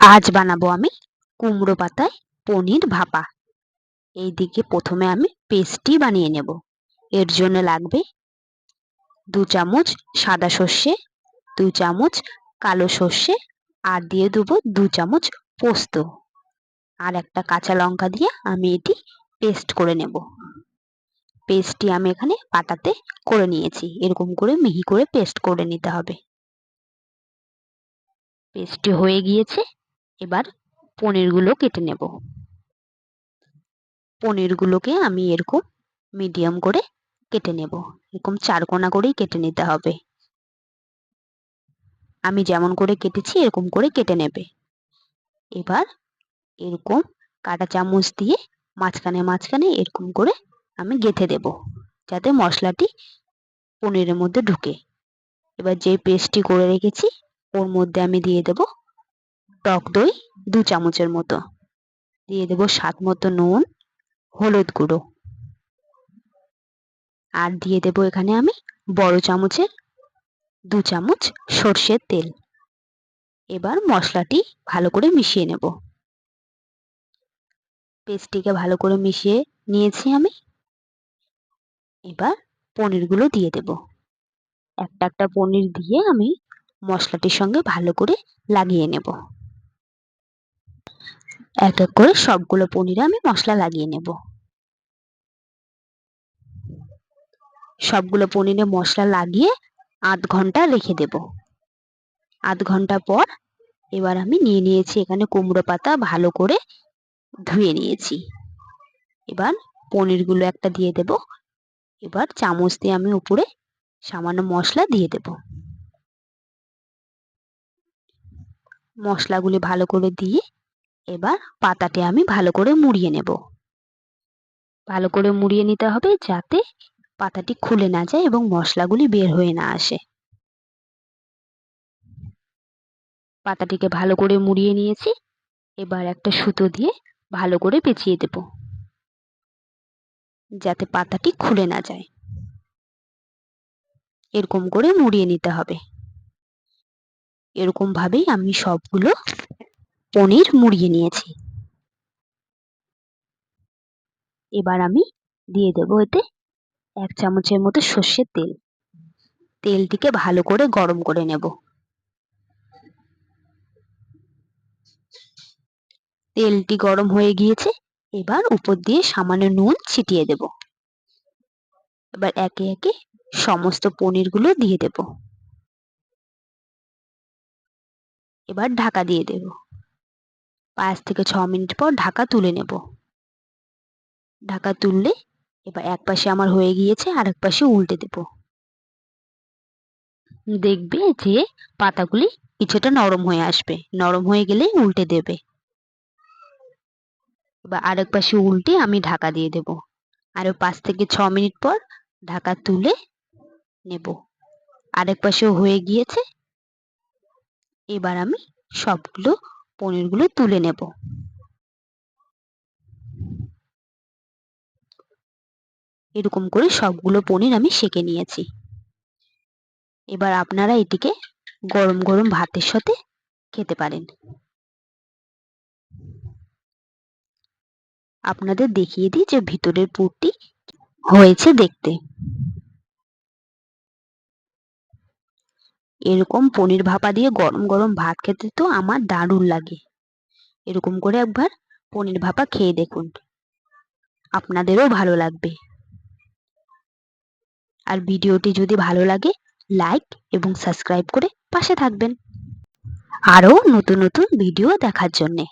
আজ বানাবো আমি কুমড়ো পাতায় পনির ভাপা। এইদিকে প্রথমে আমি পেস্টটি বানিয়ে নেব। এর জন্য লাগবে দু চামচ সাদা সর্ষে, দু চামচ কালো সর্ষে আর দিয়ে দেবো দু চামচ পোস্ত। আর একটা কাঁচা লঙ্কা দিয়ে আমি এটি পেস্ট করে নেব। পেস্টটি আমি এখানে পাটাতে করে নিয়েছি। এরকম করে মিহি করে পেস্ট করে নিতে হবে। পেস্টটি হয়ে গিয়েছে। এবার পনিরগুলো কেটে নেব। পনিরগুলোকে আমি এরকম মিডিয়াম করে কেটে নেব। এরকম চারকোনা করেই কেটে নিতে হবে। আমি যেমন করে কেটেছি, এরকম করে কেটে নেবে। এবার এরকম কাঁটা চামচ দিয়ে মাঝখানে মাঝখানে এরকম করে আমি গেঁথে দেব, যাতে মশলাটি পনিরের মধ্যে ঢুকে। এবার যে পেস্টটি করে রেখেছি, ওর মধ্যে আমি দিয়ে দেব টক দই দু চামচের মতো। দিয়ে দেবো স্বাদ মতো নুন, হলুদ গুঁড়ো। আর দিয়ে দেব এখানে আমি বড় চামচের দু চামচ সর্ষের তেল। এবার মশলাটি ভালো করে মিশিয়ে নেব। পেস্টটিকে ভালো করে মিশিয়ে নিয়েছি আমি। এবার পনিরগুলো দিয়ে দেব। একটা একটা পনির দিয়ে আমি মশলাটির সঙ্গে ভালো করে লাগিয়ে নেব। এক এক করে সবগুলো পনিরে আমি মশলা লাগিয়ে নেব। সবগুলো পনিরে মশলা লাগিয়ে আধ ঘণ্টা রেখে দেব। আধ ঘণ্টা পর এবার আমি নিয়ে নিয়েছি এখানে কুমড়ো পাতা ভালো করে ধুয়ে নিয়েছি। এবার পনিরগুলো একটা দিয়ে দেব। এবার চামচ দিয়ে আমি উপরে সামান্য মশলা দিয়ে দেব। মশলাগুলি ভালো করে দিয়ে এবার পাতাটি আমি ভালো করে মুড়িয়ে নেব। ভালো করে মুড়িয়ে নিতে হবে যাতে পাতাটি খুলে না যায় এবং মশলাগুলি বের হয়ে না আসে। পাতাটিকে ভালো করে মুড়িয়ে নিয়েছি। এবার একটা সুতো দিয়ে ভালো করে পেঁচিয়ে দেব। যাতে পাতাটি খুলে না যায়। এরকম করে মুড়িয়ে নিতে হবে। এরকম ভাবেই আমি সবগুলো পনির মুড়িয়ে নিয়েছি। এবার আমি দিয়ে দেবো এতে এক চামচের মতো সর্ষের তেল। তেলটিকে ভালো করে গরম করে নেব। তেলটি গরম হয়ে গিয়েছে, এবার উপর দিয়ে সামান্য নুন ছিটিয়ে দেব। এবার একে একে সমস্ত পনিরগুলো দিয়ে দেব। এবার ঢাকা দিয়ে দেব। পাঁচ থেকে ছ মিনিট পর ঢাকা তুলে নেব। ঢাকা তুললে এবার এক পাশে আমার হয়ে গিয়েছে আর এক পাশে উল্টে দেব। দেখবে যে পাতাগুলি কিছুটা নরম হয়ে আসবে, নরম হয়ে গেলে উল্টে দেবে। এবার আরেক পাশে উল্টে আমি ঢাকা দিয়ে দেব। আরও পাঁচ থেকে ছ মিনিট পর ঢাকা তুলে নেব। আরেক পাশেও হয়ে গিয়েছে। এবার আমি সবগুলো পনিরগুলো তুলে নেব। এরকম করে সবগুলো পনির আমি সেঁকে নিয়েছি। এবার আপনারা এটিকে গরম গরম ভাতের সাথে খেতে পারেন। আপনাদের দেখিয়ে দিই যে ভিতরের পুরটি হয়েছে দেখতে। এরকম পনির ভাপা দিয়ে গরম গরম ভাত খেতে তো আমার দারুণ লাগে। এরকম করে একবার পনির ভাপা খেয়ে দেখুন। আপনাদেরও ভালো লাগবে। আর ভিডিওটি যদি ভালো লাগে, লাইক এবং সাবস্ক্রাইব করে পাশে থাকবেন। আরও নতুন নতুন ভিডিও দেখার জন্যে।